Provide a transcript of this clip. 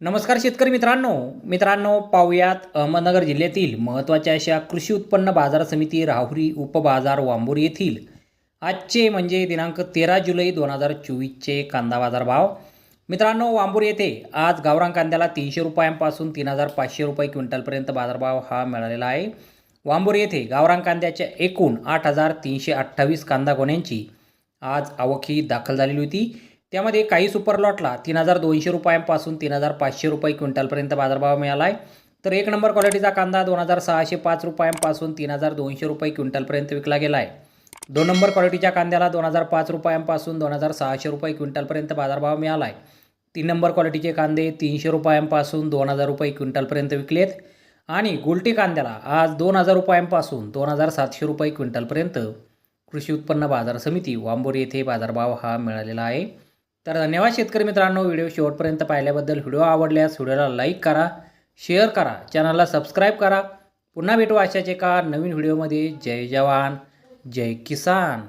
नमस्कार शेतकरी मित्रांनो. मित्रांनो पाहुयात अहमदनगर जिल्ह्यातील महत्त्वाच्या अशा कृषी उत्पन्न बाजार समिती राहुरी उपबाजार वांबूर येथील. आजचे म्हणजे दिनांक तेरा जुलै दोन हजार चोवीसचे कांदा बाजार भाव मित्रांनो वांबूर येथे आज गावरान कांद्याला तीनशे रुपयांपासून तीन हजार पाचशे रुपये क्विंटलपर्यंत बाजारभाव हा मिळालेला आहे. वांबूर येथे गावरान कांद्याच्या एकूण आठ हजार तीनशे अठ्ठावीस कांदा गोण्यांची आज आवक ही दाखल झालेली होती. त्यामध्ये काही सुपर लॉटला तीन हजार दोनशे रुपयांपासून तीन हजार पाचशे रुपये क्विंटलपर्यंत बाजारभाव मिळाला आहे तर एक नंबर क्वालिटीचा कांदा दोन हजार सहाशे पाच रुपयांपासून तीन हजार दोनशे रुपये क्विंटलपर्यंत विकला गेला आहे दोन नंबर क्वालिटीच्या कांद्याला दोन हजार पाच रुपयांपासून दोन हजार सहाशे रुपये क्विंटलपर्यंत बाजारभाव मिळाला आहे तीन नंबर क्वालिटीचे कांदे तीनशे रुपयांपासून दोन हजार रुपये क्विंटलपर्यंत विकलेत. आणि गुलटी कांद्याला आज दोन हजार रुपयांपासून दोन हजार सातशे रुपये क्विंटलपर्यंत कृषी उत्पन्न बाजार समिती वांबोरी येथे बाजारभाव हा मिळालेला आहे. तर धन्यवाद शेतकरी मित्रांनो व्हिडिओ शेवटपर्यंत पाहिल्याबद्दल. व्हिडिओ आवडल्यास व्हिडिओला लाईक करा शेअर करा चॅनलला सबस्क्राईब करा. पुन्हा भेटू अशाच एका नवीन व्हिडिओमध्ये. जय जवान जय किसान.